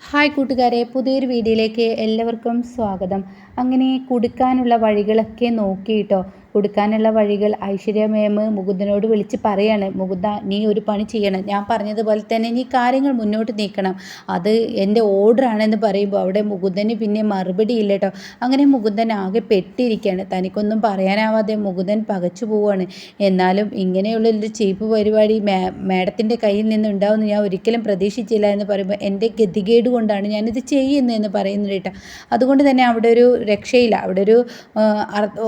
Hi കൂട്ടുകാരെ പുതിയൊരു വീഡിയോയിലേക്ക് എല്ലാവർക്കും സ്വാഗതം. അങ്ങനെ കുടുക്കാനുള്ള വഴികളൊക്കെ നോക്കിയിട്ടോ? കൊടുക്കാനുള്ള വഴികൾ ഐശ്വര്യ മേമ് മുകുന്ദനോട് വിളിച്ച് പറയാണ് മുകുന്ദ നീ ഒരു പണി ചെയ്യണം. ഞാൻ പറഞ്ഞതുപോലെ തന്നെ നീ കാര്യങ്ങൾ മുന്നോട്ട് നീക്കണം. അത് എന്റെ ഓർഡറാണെന്ന് പറയുമ്പോൾ അവിടെ മുകുന്ദന് പിന്നെ മറുപടി ഇല്ല കേട്ടോ അങ്ങനെ മുകുന്ദൻ ആകെ പെട്ടിരിക്കുകയാണ് തനിക്കൊന്നും പറയാനാവാതെ മുകുന്ദൻ പകച്ചു പോവുകയാണ് എന്നാലും ഇങ്ങനെയുള്ള ഒരു ചീപ്പ് പരിപാടി മേ മാഡത്തിന്റെ കയ്യിൽ നിന്ന് ഉണ്ടാവും ഞാൻ ഒരിക്കലും പ്രതീക്ഷിച്ചില്ല എന്ന് പറയുമ്പോൾ എന്റെ ഗതികേട് കൊണ്ടാണ് ഞാനിത് ചെയ്യുന്നതെന്ന് പറയുന്നത് കേട്ടോ. അതുകൊണ്ട് തന്നെ അവിടെ ഒരു രക്ഷയില്ല. അവിടെ ഒരു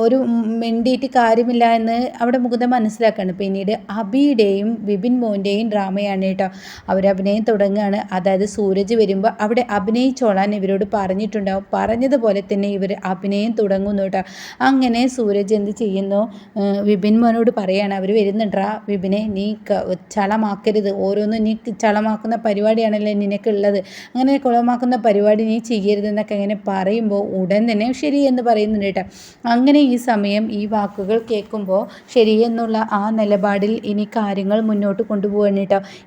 ഒരു മിണ്ടി എഴുതിയിട്ട് കാര്യമില്ല എന്ന് അവിടെ മുകുന്ദൻ മനസ്സിലാക്കുകയാണ് പിന്നീട് അബിയുടെയും വിപിൻ മോന്റെയും ഡ്രാമയാണ് കേട്ടോ. അവരഭിനയം തുടങ്ങുകയാണ്. അതായത് സൂരജ് വരുമ്പോൾ അവിടെ അഭിനയിച്ചോളാൻ ഇവരോട് പറഞ്ഞിട്ടുണ്ടാവും. പറഞ്ഞതുപോലെ തന്നെ ഇവർ അഭിനയം തുടങ്ങുന്നു കേട്ടോ. അങ്ങനെ സൂരജ് എന്ത് ചെയ്യുന്നു? വിപിൻ മോനോട് പറയാണ്. അവർ വരുന്നുണ്ടാ വിപിനെ നീ ചളമാക്കരുത്. ഓരോന്നും നീ ചളമാക്കുന്ന പരിപാടിയാണല്ലോ നിനക്കുള്ളത്. അങ്ങനെ കുളമാക്കുന്ന പരിപാടി നീ ചെയ്യരുതെന്നൊക്കെ അങ്ങനെ പറയുമ്പോൾ ഉടൻ തന്നെ ശരി എന്ന് പറയുന്നുണ്ട് കേട്ടോ. അങ്ങനെ ഈ സമയം ഈ വാക്ക് വാക്കുകൾ കേൾക്കുമ്പോൾ ശരിയെന്നുള്ള ആ നിലപാടിൽ ഇനി കാര്യങ്ങൾ മുന്നോട്ട് കൊണ്ടുപോകണം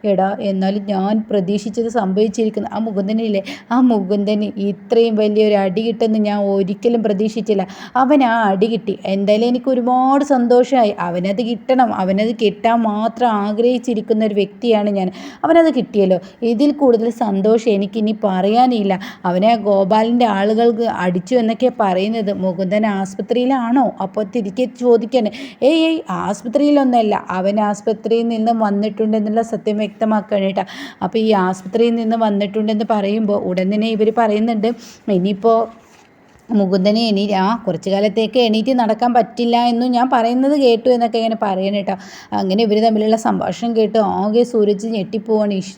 എടാ എന്നാലും ഞാൻ പ്രതീക്ഷിച്ചത് സംഭവിച്ചിരിക്കുന്നു ആ മുകുന്ദനില്ലേ? ആ മുകുന്ദന് ഇത്രയും വലിയൊരു അടി കിട്ടുമെന്ന് ഞാൻ ഒരിക്കലും പ്രതീക്ഷിച്ചില്ല. അവൻ ആ അടി കിട്ടി. എന്തായാലും എനിക്ക് ഒരുപാട് സന്തോഷമായി. അവനത് കിട്ടണം. അവനത് കിട്ടാൻ മാത്രം ആഗ്രഹിച്ചിരിക്കുന്ന ഒരു വ്യക്തിയാണ് ഞാൻ. അവനത് കിട്ടിയല്ലോ. ഇതിൽ കൂടുതൽ സന്തോഷം എനിക്കിനി പറയാനില്ല. അവനെ ഗോപാലിന്റെ ആളുകൾക്ക് അടിച്ചു എന്നൊക്കെ പറയുന്നത് മുകുന്ദൻ ആസ്പത്രിയിലാണോ? അപ്പോൾ തിരികെ ചോദിക്കണേ ഏയ് ഏയ് ആസ്പത്രിയിലൊന്നല്ല അവൻ ആസ്പത്രിയിൽ നിന്ന് വന്നിട്ടുണ്ടെന്നുള്ള സത്യം വ്യക്തമാക്കുകയാണ് കേട്ടോ അപ്പോൾ ഈ ആസ്പത്രിയിൽ നിന്ന് വന്നിട്ടുണ്ടെന്ന് പറയുമ്പോൾ ഉടൻ തന്നെ ഇവർ പറയുന്നുണ്ട് ഇനിയിപ്പോൾ മുകുന്ദനെ എണീ ആ കുറച്ച് കാലത്തേക്ക് എണീറ്റ് നടക്കാൻ പറ്റില്ല എന്നും ഞാൻ പറയുന്നത് കേട്ടു എന്നൊക്കെ ഇങ്ങനെ പറയണം കേട്ടോ. അങ്ങനെ ഇവർ തമ്മിലുള്ള സംഭാഷണം കേട്ട് ആകെ സൂരജ് ഞെട്ടിപ്പോവാണ്. ഇഷ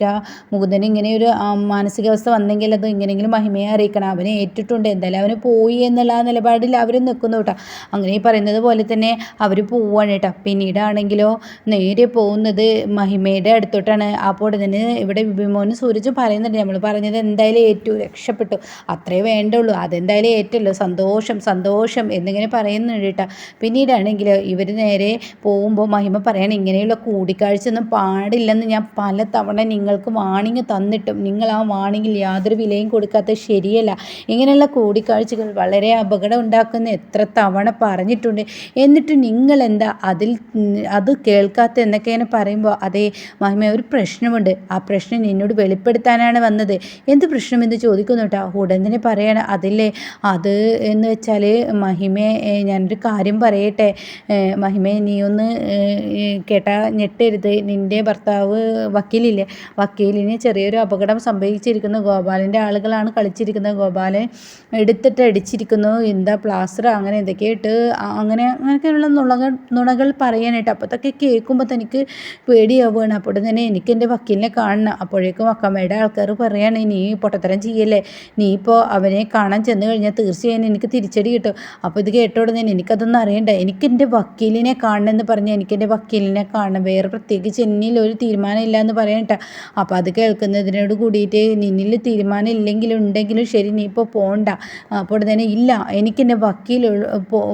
മുകുന്ദന് ഇങ്ങനെ ഒരു മാനസികാവസ്ഥ വന്നെങ്കിൽ അത് ഇങ്ങനെങ്കിലും മഹിമയെ അറിയിക്കണം. അവനെ ഏറ്റിട്ടുണ്ട്. എന്തായാലും അവന് പോയി എന്നുള്ള നിലപാടിൽ അവർ നിൽക്കുന്നു കേട്ടോ. അങ്ങനെ പറയുന്നത് പോലെ തന്നെ അവർ പോവാണ് കേട്ടോ. പിന്നീടാണെങ്കിലോ നേരെ പോകുന്നത് മഹിമയുടെ അടുത്തോട്ടാണ്. അപ്പോൾ ഉടനെ ഇവിടെ വിമോന് സൂരജ് പറയുന്നുണ്ട്. നമ്മൾ പറഞ്ഞത് എന്തായാലും ഏറ്റു രക്ഷപ്പെട്ടു. അത്രേ വേണ്ടുള്ളൂ. അതെന്തായാലും ഏറ്റവും ഉണ്ടല്ലോ. സന്തോഷം സന്തോഷം എന്നിങ്ങനെ പറയുന്നുണ്ട് കേട്ടോ പിന്നീടാണെങ്കിൽ ഇവർ നേരെ പോകുമ്പോൾ മഹിമ പറയണം ഇങ്ങനെയുള്ള കൂടിക്കാഴ്ച ഒന്നും പാടില്ലെന്ന് ഞാൻ പല തവണ നിങ്ങൾക്ക് വാണിങ് തന്നിട്ടും. നിങ്ങൾ ആ വാണിങ്ങിൽ യാതൊരു വിലയും കൊടുക്കാത്തത് ശരിയല്ല. ഇങ്ങനെയുള്ള കൂടിക്കാഴ്ചകൾ വളരെ അപകടം ഉണ്ടാക്കുന്ന എത്ര തവണ പറഞ്ഞിട്ടുണ്ട്. എന്നിട്ട് നിങ്ങൾ എന്താ അതിൽ അത് കേൾക്കാത്ത എന്നൊക്കെയാണ് പറയുമ്പോൾ അതേ മഹിമ ഒരു പ്രശ്നമുണ്ട്. ആ പ്രശ്നം നിന്നോട് വെളിപ്പെടുത്താനാണ് വന്നത്. എന്ത് പ്രശ്നം? എന്ന് ചോദിക്കുന്നു കേട്ടോ. ഉടൻ തന്നെ പറയാണ് അതില്ലേ അത് എന്ന് വെച്ചാൽ മഹിമേ ഞാനൊരു കാര്യം പറയട്ടെ. മഹിമേ നീ ഒന്ന് കേട്ടാ ഞെട്ടരുത്. നിന്റെ ഭർത്താവ് വക്കീലില്ലേ? വക്കീലിന് ചെറിയൊരു അപകടം സംഭവിച്ചിരിക്കുന്നു. ഗോപാലിന്റെ ആളുകളാണ് കളിച്ചിരിക്കുന്നത്. ഗോപാലൻ എടുത്തിട്ട് അടിച്ചിരിക്കുന്നു. എന്താ പ്ലാസ്റ്റർ? അങ്ങനെ എന്തൊക്കെ ഇട്ട് അങ്ങനെ അങ്ങനെയൊക്കെയുള്ള നുണകൾ നുണകൾ പറയാനായിട്ട് അപ്പോഴത്തൊക്കെ കേൾക്കുമ്പോൾ തനിക്ക് പേടിയാവുകയാണ്. അപ്പോൾ തന്നെ എനിക്ക് എന്റെ വക്കീലിനെ കാണണം. അപ്പോഴേക്കും അക്കമ്മയുടെ ആൾക്കാർ പറയാണ് നീ പൊട്ടത്തരം ചെയ്യല്ലേ? നീ ഇപ്പോൾ അവനെ കാണാൻ ചെന്ന് കഴിഞ്ഞാൽ തീർച്ചയായും ചെയ്യാൻ എനിക്ക് തിരിച്ചടി കിട്ടും. അപ്പോൾ ഇത് കേട്ടോടെ ഞാൻ എനിക്കതൊന്നും അറിയണ്ട. എനിക്ക് എന്റെ വക്കീലിനെ കാണണമെന്ന് പറഞ്ഞാൽ എനിക്ക് എന്റെ വക്കീലിനെ കാണണം. വേറെ പ്രത്യേകിച്ച് എന്നിൽ ഒരു തീരുമാനം ഇല്ല എന്ന് പറയണ്ട അപ്പോൾ അത് കേൾക്കുന്നതിനോട് കൂടിയിട്ട് നിന്നിൽ തീരുമാനം ഇല്ലെങ്കിലും ഉണ്ടെങ്കിലും ശരി നീ ഇപ്പോൾ പോകണ്ട അപ്പോൾ തന്നെ ഇല്ല. എനിക്ക് എന്റെ വക്കീൽ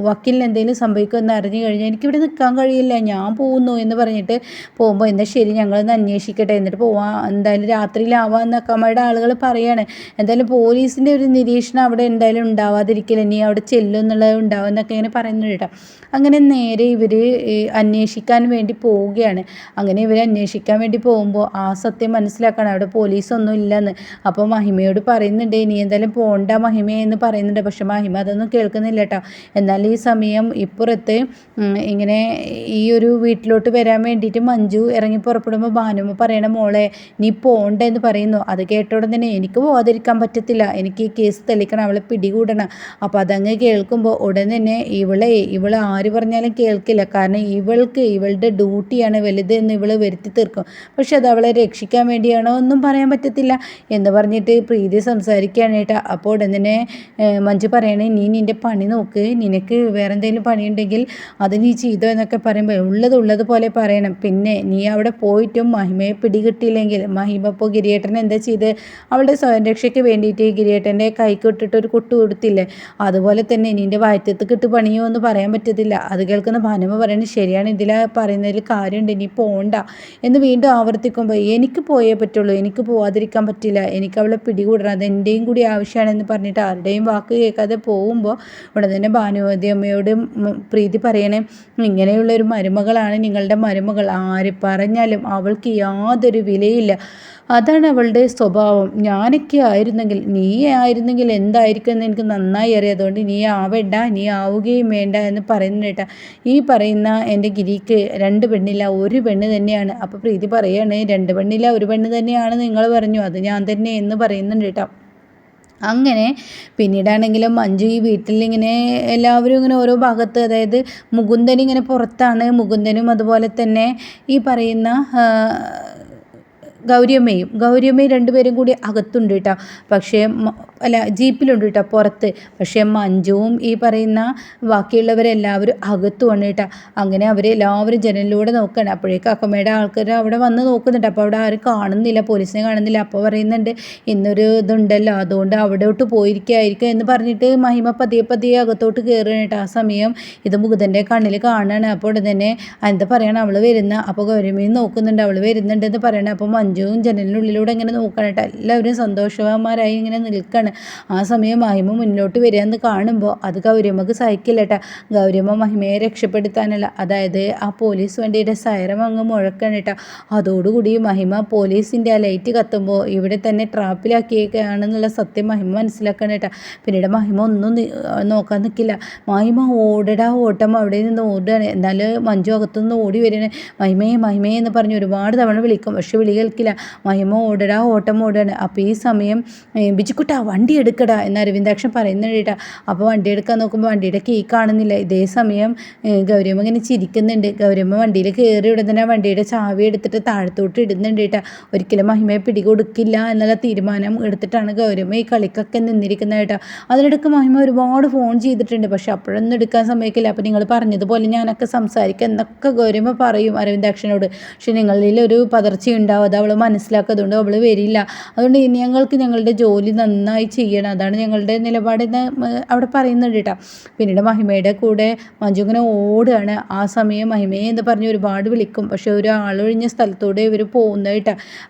വക്കീലിന് എന്തെങ്കിലും സംഭവിക്കുമെന്ന് അറിഞ്ഞു കഴിഞ്ഞാൽ എനിക്കിവിടെ നിൽക്കാൻ കഴിയില്ല. ഞാൻ പോകുന്നു എന്ന് പറഞ്ഞിട്ട് പോകുമ്പോൾ എന്താ ശരി ഞങ്ങളൊന്ന് അന്വേഷിക്കട്ടെ. എന്നിട്ട് പോവാം. എന്തായാലും രാത്രിയിലാവാമെന്നൊക്കെ അമ്മയുടെ ആളുകൾ പറയാണ്. എന്തായാലും പോലീസിന്റെ ഒരു നിരീക്ഷണം അവിടെ എന്തായാലും ഉണ്ടാവാം. പോവാതിരിക്കില്ല ഇനി അവിടെ ചെല്ലും എന്നുള്ളത് ഉണ്ടാവും എന്നൊക്കെ ഇങ്ങനെ പറയുന്നുണ്ട് കേട്ടോ. അങ്ങനെ നേരെ ഇവർ അന്വേഷിക്കാൻ വേണ്ടി പോവുകയാണ്. അങ്ങനെ ഇവർ അന്വേഷിക്കാൻ വേണ്ടി പോകുമ്പോൾ ആ സത്യം മനസ്സിലാക്കണം. അവിടെ പോലീസൊന്നും ഇല്ലെന്ന്. അപ്പോൾ മഹിമയോട് പറയുന്നുണ്ട് ഇനി എന്തായാലും പോണ്ട മഹിമയെന്ന് പറയുന്നുണ്ട്. പക്ഷെ മഹിമ അതൊന്നും കേൾക്കുന്നില്ല കേട്ടോ. എന്നാൽ ഈ സമയം ഇപ്പുറത്ത് ഇങ്ങനെ ഈ ഒരു വീട്ടിലോട്ട് വരാൻ വേണ്ടിയിട്ട് മഞ്ജു ഇറങ്ങി പുറപ്പെടുമ്പോൾ ഭാനുമ പറയണ മോളെ നീ പോണ്ട എന്ന് പറയുന്നു. അത് കേട്ടോടെ തന്നെ എനിക്ക് പോകാതിരിക്കാൻ പറ്റത്തില്ല. എനിക്ക് ഈ കേസ് തെളിക്കണം അവളെ പിടികൂടണം. അപ്പോൾ അതങ്ങ് കേൾക്കുമ്പോൾ ഉടൻ തന്നെ ഇവളെ ഇവൾ ആര് പറഞ്ഞാലും കേൾക്കില്ല. കാരണം ഇവൾക്ക് ഇവളുടെ ഡ്യൂട്ടിയാണ് വലുത് എന്ന് ഇവൾ വരുത്തി തീർക്കും. പക്ഷെ അത് അവളെ രക്ഷിക്കാൻ വേണ്ടിയാണോ ഒന്നും പറയാൻ പറ്റത്തില്ല എന്ന് പറഞ്ഞിട്ട് പ്രീതി സംസാരിക്കുകയാണ് അപ്പോൾ ഉടൻ തന്നെ മഞ്ജു പറയണേ നീ നിന്റെ പണി നോക്ക്. നിനക്ക് വേറെ എന്തെങ്കിലും പണിയുണ്ടെങ്കിൽ അത് നീ ചെയ്തോ എന്നൊക്കെ പറയുമ്പോൾ ഉള്ളത് ഉള്ളത് പോലെ പറയണം. പിന്നെ നീ അവിടെ പോയിട്ടും മഹിമയെ പിടികിട്ടിയില്ലെങ്കിൽ മഹിമ ഇപ്പോൾ ഗിരിയേട്ടൻ എന്താ ചെയ്ത്? അവളുടെ സ്വയം രക്ഷയ്ക്ക് വേണ്ടിയിട്ട് ഗിരിയേട്ടന്റെ കൈക്ക് ഇട്ടിട്ട് ഒരു കൊട്ടു കൊടുത്തില്ല? കേൾക്കില്ലേ അതുപോലെ തന്നെ നിന്റെ വയറ്റത്ത് കിട്ട് പണിയോ എന്ന് പറയാൻ പറ്റത്തില്ല. അത് കേൾക്കുന്ന ഭാനുമ പറയുന്നത് ശരിയാണ് ഇതിൽ പറയുന്നതിൽ കാര്യമുണ്ട് ഇനി പോണ്ട. എന്ന് വീണ്ടും ആവർത്തിക്കുമ്പോൾ എനിക്ക് പോയേ പറ്റുള്ളൂ എനിക്ക് പോവാതിരിക്കാൻ പറ്റില്ല എനിക്ക് അവളെ പിടികൂടണം അത് എന്റെയും കൂടി ആവശ്യമാണെന്ന് പറഞ്ഞിട്ട് ആരുടെയും വാക്ക് കേൾക്കാതെ പോകുമ്പോൾ ഉടനെ തന്നെ ഭാനുമതി അമ്മയോട് പ്രീതി പറയണേ ഇങ്ങനെയുള്ള ഒരു മരുമകളാണ് നിങ്ങളുടെ മരുമകൾ. ആര് പറഞ്ഞാലും അവൾക്ക് യാതൊരു വിലയില്ല. അതാണ് അവളുടെ സ്വഭാവം. ഞാനൊക്കെ ആയിരുന്നെങ്കിൽ നീ ആയിരുന്നെങ്കിൽ എന്തായിരിക്കും എന്ന് എനിക്ക് നന്നായി അറിയാം. അതുകൊണ്ട് നീ ആവേണ്ട നീ ആവുകയും വേണ്ട എന്ന് പറയുന്ന കേട്ടാ. ഈ പറയുന്ന എന്റെ ഗിരിക്ക് രണ്ട് പെണ്ണില്ല ഒരു പെണ്ണ് തന്നെയാണ്. അപ്പോൾ പ്രീതി പറയാണ് രണ്ട് പെണ്ണില്ല ഒരു പെണ്ണ് തന്നെയാണ് നിങ്ങൾ പറഞ്ഞു. അത് ഞാൻ തന്നെ എന്ന് പറയുന്നുണ്ട് കേട്ടോ. അങ്ങനെ പിന്നീടാണെങ്കിലും മഞ്ജു ഈ വീട്ടിൽ ഇങ്ങനെ എല്ലാവരും ഇങ്ങനെ ഓരോ ഭാഗത്ത് അതായത് മുകുന്ദൻ ഇങ്ങനെ പുറത്താണ്. മുകുന്ദനും അതുപോലെ തന്നെ ഈ പറയുന്ന ഗൗരിയമ്മയും ഗൗരിയമ്മയും രണ്ടുപേരും കൂടി അകത്തുണ്ട് കേട്ടോ. പക്ഷേ അല്ല ജീപ്പിലുണ്ട് കേട്ടോ പുറത്ത്. പക്ഷേ മഞ്ജുവും ഈ പറയുന്ന ബാക്കിയുള്ളവരെല്ലാവരും അകത്തുമാണ് കേട്ടോ. അങ്ങനെ അവർ എല്ലാവരും ജനലിലൂടെ നോക്കുകയാണ്. അപ്പോഴേക്കും അക്കമ്മയുടെ ആൾക്കാർ അവിടെ വന്ന് നോക്കുന്നുണ്ട്. അപ്പോൾ അവിടെ ആരും കാണുന്നില്ല പോലീസിനെ കാണുന്നില്ല. അപ്പോൾ പറയുന്നുണ്ട് ഇന്നൊരു ഇതുണ്ടല്ലോ. അതുകൊണ്ട് അവിടോട്ട് പോയിരിക്കുകയായിരിക്കും എന്ന് പറഞ്ഞിട്ട് മഹിമ പതിയെ പതിയെ അകത്തോട്ട് കയറുകയാണ് കേട്ടോ. ആ സമയം ഇത് മുകുതന്റെ കണ്ണിൽ കാണുകയാണ്. അപ്പോൾ തന്നെ എന്താ പറയണം? അവൾ വരുന്ന അപ്പോൾ ഗൗരമയും നോക്കുന്നുണ്ട്. അവൾ വരുന്നുണ്ടെന്ന് പറയണം. അപ്പോൾ മഞ്ജുവും ജനലിനുള്ളിലൂടെ ഇങ്ങനെ നോക്കാനായിട്ട് എല്ലാവരും സന്തോഷവാന്മാരായി ഇങ്ങനെ നിൽക്കുകയാണ് ആ സമയം മഹിമ മുന്നോട്ട് വരികയെന്ന് കാണുമ്പോൾ അത് ഗൗരിയമ്മക്ക് സഹിക്കില്ലട്ട ഗൗരിയമ്മ മഹിമയെ രക്ഷപ്പെടുത്താനല്ല. അതായത് ആ പോലീസ് വണ്ടിയുടെ സൈറം അങ്ങ് മുഴക്കണം കേട്ടോ. അതോടുകൂടി മഹിമ പോലീസിന്റെ ആ ലൈറ്റ് കത്തുമ്പോൾ ഇവിടെ തന്നെ ട്രാപ്പിലാക്കിയേക്കാണെന്നുള്ള സത്യം മഹിമ മനസ്സിലാക്കണം കേട്ടോ. പിന്നീട് മഹിമ ഒന്നും നോക്കാൻ നിൽക്കില്ല. മഹിമ ഓടടാ ഓട്ടം അവിടെ നിന്ന് ഓടുകയാണ്. എന്നാൽ മഞ്ജു അകത്തുനിന്ന് ഓടി വരികയാണ്. മഹിമയെ മഹിമയെ എന്ന് പറഞ്ഞ് ഒരുപാട് തവണ വിളിക്കും. പക്ഷെ വിളി മഹിമ ഓടടാ ഓട്ടം ഓടാണ്. അപ്പോൾ ഈ സമയം ബിജുക്കുട്ടാ വണ്ടി എടുക്കടാ എന്ന് അരവിന്ദാക്ഷൻ പറയുന്ന കേട്ടാ. അപ്പോൾ വണ്ടി എടുക്കാൻ നോക്കുമ്പോൾ വണ്ടിയുടെ കീ കാണുന്നില്ല. ഇതേ സമയം ഗൗരിയമ്മ ഇങ്ങനെ ചിരിക്കുന്നുണ്ട്. ഗൗരിയമ്മ വണ്ടിയിൽ കയറി ഉടനെ വണ്ടിയുടെ ചാവി എടുത്തിട്ട് താഴത്തോട്ട് ഇടുന്നുണ്ട് കേട്ടാ. ഒരിക്കലും മഹിമയെ പിടികൊടുക്കില്ല എന്നുള്ള തീരുമാനം എടുത്തിട്ടാണ് ഗൗരിയമ്മ ഈ കളിക്കൊക്കെ നിന്നിരിക്കുന്നത് കേട്ടോ. അതിനിടയ്ക്ക് മഹിമ ഒരുപാട് ഫോൺ ചെയ്തിട്ടുണ്ട്. പക്ഷെ അപ്പോഴൊന്നും എടുക്കാൻ സമയക്കില്ല. അപ്പോൾ നിങ്ങൾ പറഞ്ഞതുപോലെ ഞാനൊക്കെ സംസാരിക്കുക എന്നൊക്കെ ഗൗരിയമ്മ പറയും അരവിന്ദാക്ഷനോട്. പക്ഷെ നിങ്ങളിൽ ഒരു പതർച്ചയുണ്ടാവും. അത് അവൾ മനസ്സിലാക്കാത്തതുകൊണ്ട് അവൾ വരില്ല. അതുകൊണ്ട് ഇനി ഞങ്ങൾക്ക് ഞങ്ങളുടെ ജോലി നന്നായി ചെയ്യണം. അതാണ് ഞങ്ങളുടെ നിലപാടെന്ന് അവിടെ പറയുന്നുണ്ട് കേട്ടോ. പിന്നീട് മഹിമയുടെ കൂടെ മഞ്ജു ഇങ്ങനെ ഓടുകയാണ്. ആ സമയം മഹിമയെ എന്ന് പറഞ്ഞ് ഒരുപാട് വിളിക്കും. പക്ഷേ ഒരു ആളൊഴിഞ്ഞ സ്ഥലത്തൂടെ ഇവർ പോകുന്നു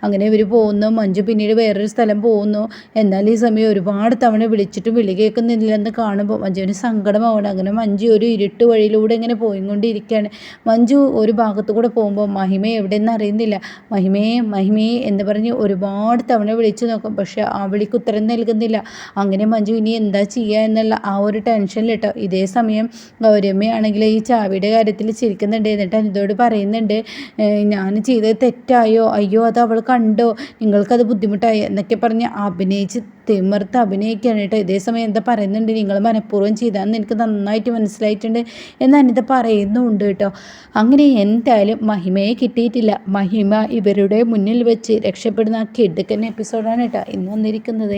അങ്ങനെ ഇവർ പോകുന്നു. മഞ്ജു പിന്നീട് വേറൊരു സ്ഥലം പോകുന്നു. എന്നാൽ ഈ സമയം ഒരുപാട് തവണ വിളിച്ചിട്ടും വിളി കേൾക്കുന്നില്ലെന്ന് കാണുമ്പോൾ മഞ്ജുവിന് സങ്കടമാവണം അങ്ങനെ മഞ്ജു ഒരു ഇരുട്ട് വഴിയിലൂടെ ഇങ്ങനെ പോയിക്കൊണ്ടിരിക്കുകയാണ്. മഞ്ജു ഒരു ഭാഗത്തു കൂടെ പോകുമ്പോൾ മഹിമ എവിടെയെന്ന് അറിയുന്നില്ല. മഹിമയെ മഹിമയെ എന്ന് പറഞ്ഞ് ഒരുപാട് തവണ വിളിച്ചു നോക്കും. പക്ഷേ ആ വിളിക്ക് ഉത്തരം നൽകുന്നില്ല. അങ്ങനെ മഞ്ജു ഇനി എന്താ ചെയ്യുക എന്നുള്ള ആ ഒരു ടെൻഷനിലിട്ടോ ഇതേ സമയം ഗൗരമ്മയാണെങ്കിൽ ഈ ചാവിയുടെ കാര്യത്തിൽ ചിരിക്കുന്നുണ്ട്. എന്നിട്ട് അനിതോട് പറയുന്നുണ്ട് ഞാൻ ചെയ്തത് തെറ്റായോ? അയ്യോ അത് അവൾ കണ്ടോ? നിങ്ങൾക്കത് ബുദ്ധിമുട്ടായോ? എന്നൊക്കെ പറഞ്ഞ് അഭിനയിച്ച് തിമിർത്ത് അഭിനയിക്കുകയാണ് കേട്ടോ. ഇതേ സമയം എന്താ പറയുന്നുണ്ട്? നിങ്ങൾ മനഃപൂർവം ചെയ്താന്ന് എനിക്ക് നന്നായിട്ട് മനസ്സിലായിട്ടുണ്ട് എന്ന് അനിത പറയുന്നുണ്ട് കേട്ടോ. അങ്ങനെ എന്തായാലും മഹിമയെ കിട്ടിയിട്ടില്ല. മഹിമ ഇവരുടെ മുന്നിൽ വെച്ച് രക്ഷപ്പെടുന്ന ആ കിടുക്കൻ എപ്പിസോഡാണ് കേട്ടോ ഇന്ന് വന്നിരിക്കുന്നത്.